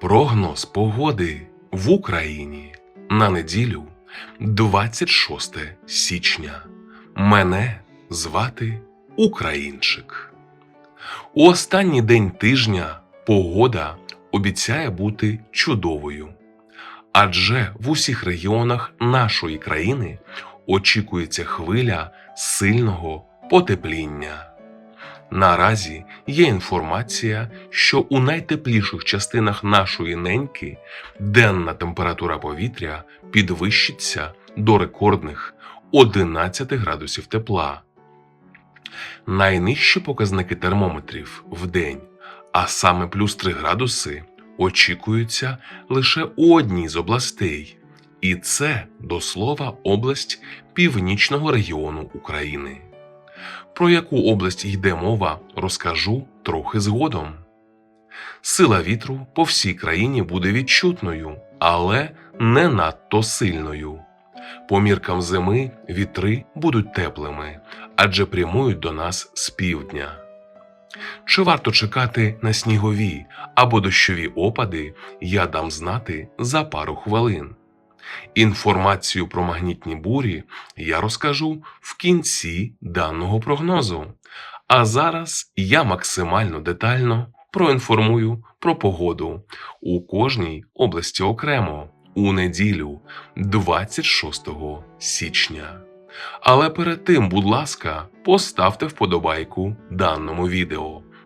Прогноз погоди в Україні на неділю 26 січня. Мене звати Українчик. У останній день тижня погода обіцяє бути чудовою. Адже в усіх регіонах нашої країни очікується хвиля сильного потепління. Наразі є інформація, що у найтепліших частинах нашої неньки денна температура повітря підвищиться до рекордних 11 градусів тепла. Найнижчі показники термометрів в день, а саме плюс 3 градуси, очікуються лише у одній з областей, і це до слова область північного регіону України. Про яку область йде мова, розкажу трохи згодом. Сила вітру по всій країні буде відчутною, але не надто сильною. По міркам зими вітри будуть теплими, адже прямують до нас з півдня. Чи варто чекати на снігові або дощові опади, я дам знати за пару хвилин. Інформацію про магнітні бурі я розкажу в кінці даного прогнозу. А зараз я максимально детально проінформую про погоду у кожній області окремо у неділю 26 січня. Але перед тим, будь ласка, поставте вподобайку даному відео,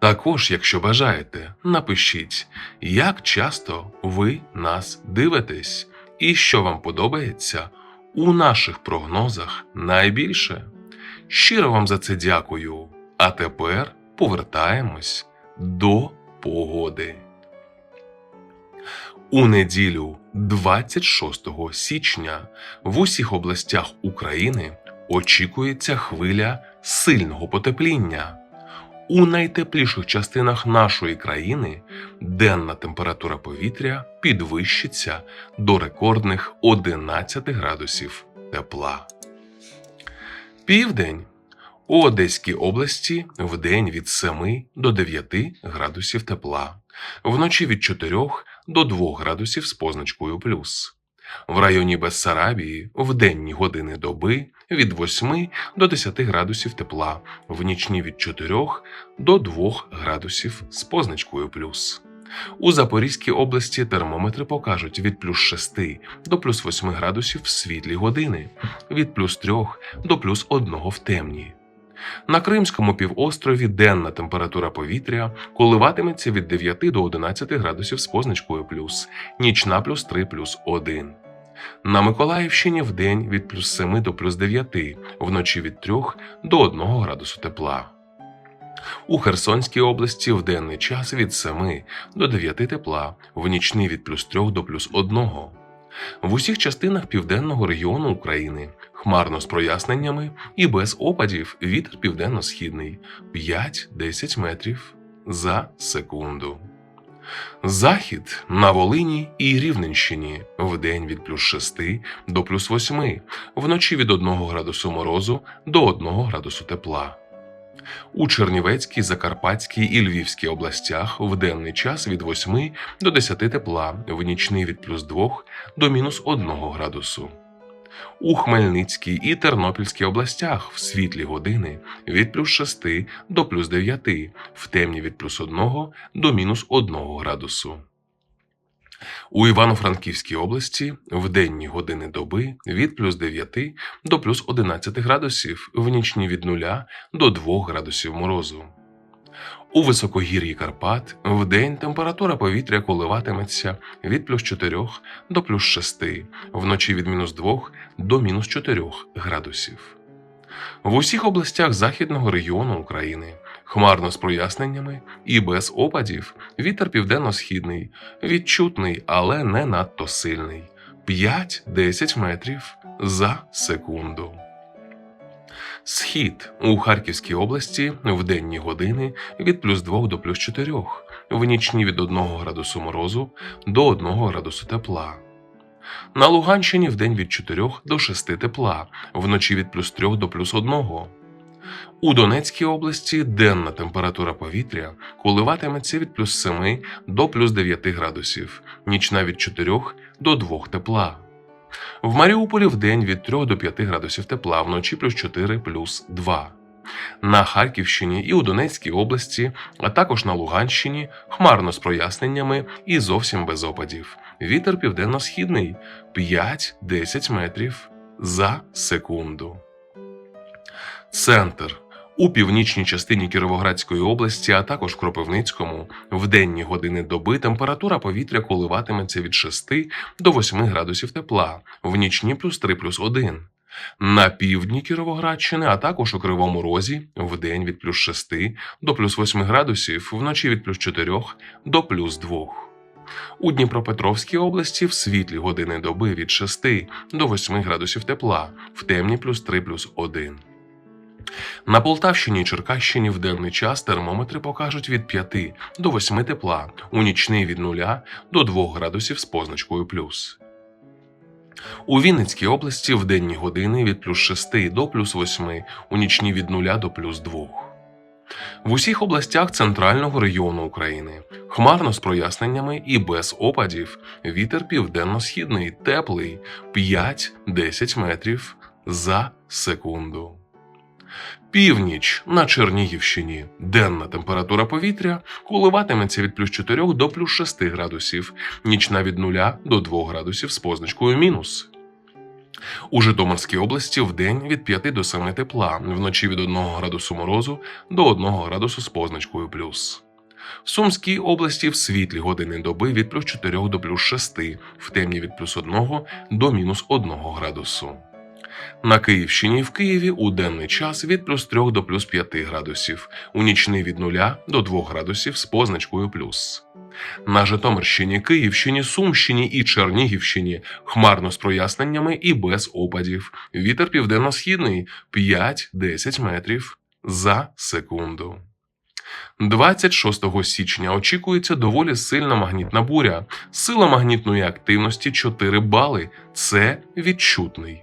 Також, якщо бажаєте, напишіть, як часто ви нас дивитесь і що вам подобається у наших прогнозах найбільше. Щиро вам за це дякую. А тепер повертаємось до погоди. У неділю 26 січня в усіх областях України очікується хвиля сильного потепління. У найтепліших частинах нашої країни денна температура повітря підвищиться до рекордних 11 градусів тепла. Південь у Одеській області вдень від 7 до 9 градусів тепла, вночі від 4 до 2 градусів з позначкою плюс. В районі Бессарабії в денні години доби від 8 до 10 градусів тепла, в нічні від 4 до 2 градусів з позначкою плюс. У Запорізькій області термометри покажуть від плюс 6 до плюс 8 градусів в світлі години, від плюс 3 до плюс 1 в темні. На Кримському півострові денна температура повітря коливатиметься від 9 до 11 градусів з позначкою плюс, нічна плюс 3 плюс 1. На Миколаївщині вдень від плюс 7 до плюс 9, вночі від 3 до 1 градусу тепла. У Херсонській області в денний час від 7 до 9 тепла, в нічний від плюс 3 до плюс 1. В усіх частинах південного регіону України хмарно з проясненнями і без опадів вітер південно-східний 5-10 метрів за секунду. Захід на Волині і Рівненщині вдень від плюс 6 до плюс 8, вночі від 1 градусу морозу до 1 градусу тепла. У Чернівецькій, Закарпатській і Львівській областях в денний час від 8 до 10 тепла, в нічний від плюс 2 до мінус 1 градусу. У Хмельницькій і Тернопільській областях в світлі години від плюс 6 до плюс 9, в темні від плюс 1 до мінус 1 градусу. У Івано-Франківській області в денні години доби від плюс 9 до плюс 11 градусів, в нічні від 0 до 2 градусів морозу. У високогір'ї Карпат в день температура повітря коливатиметься від плюс 4 до плюс 6, вночі від мінус 2 до мінус 4 градусів. В усіх областях західного регіону України хмарно з проясненнями і без опадів. Вітер південно-східний, відчутний, але не надто сильний. 5-10 метрів за секунду. Схід у Харківській області в денні години від плюс 2 до плюс 4, в нічні від 1 градусу морозу до 1 градусу тепла. На Луганщині в день від 4 до 6 тепла, вночі від плюс 3 до плюс 1. У Донецькій області денна температура повітря коливатиметься від плюс 7 до плюс 9 градусів, нічна від 4 до 2 тепла. В Маріуполі в день від 3 до 5 градусів тепла, вночі плюс 4 плюс 2. На Харківщині і у Донецькій області, а також на Луганщині хмарно з проясненнями і зовсім без опадів. Вітер південно-східний 5-10 метрів за секунду. Центр у північній частині Кіровоградської області, а також Кропивницькому, в денні години доби температура повітря коливатиметься від 6 до 8 градусів тепла, в нічні плюс 3 плюс 1. На півдні Кіровоградщини, а також у Кривому Розі, в день від плюс 6 до плюс 8 градусів, вночі від плюс 4 до плюс 2. У Дніпропетровській області в світлі години доби від 6 до 8 градусів тепла, в темні плюс 3 плюс 1. На Полтавщині і Черкащині в денний час термометри покажуть від 5 до 8 тепла, у нічний від 0 до 2 градусів з позначкою плюс. У Вінницькій області в денні години від плюс 6 до плюс 8, у нічні від 0 до плюс 2. В усіх областях центрального регіону України хмарно з проясненнями і без опадів. Вітер південно-східний, теплий 5-10 метрів за секунду. Північ на Чернігівщині. Денна температура повітря коливатиметься від плюс 4 до плюс 6 градусів, нічна від 0 до 2 градусів з позначкою мінус. У Житомирській області в день від 5 до 7 тепла, вночі від 1 градусу морозу до 1 градусу з позначкою плюс. В Сумській області в світлі години доби від плюс 4 до плюс 6, в темні від плюс 1 до мінус 1 градусу. На Київщині в Києві у денний час від плюс 3 до плюс 5 градусів, у нічний від 0 до 2 градусів з позначкою плюс. На Житомирщині, Київщині, Сумщині і Чернігівщині хмарно з проясненнями і без опадів. Вітер південно-східний 5-10 метрів за секунду. 26 січня очікується доволі сильна магнітна буря. Сила магнітної активності 4 бали. Це відчутний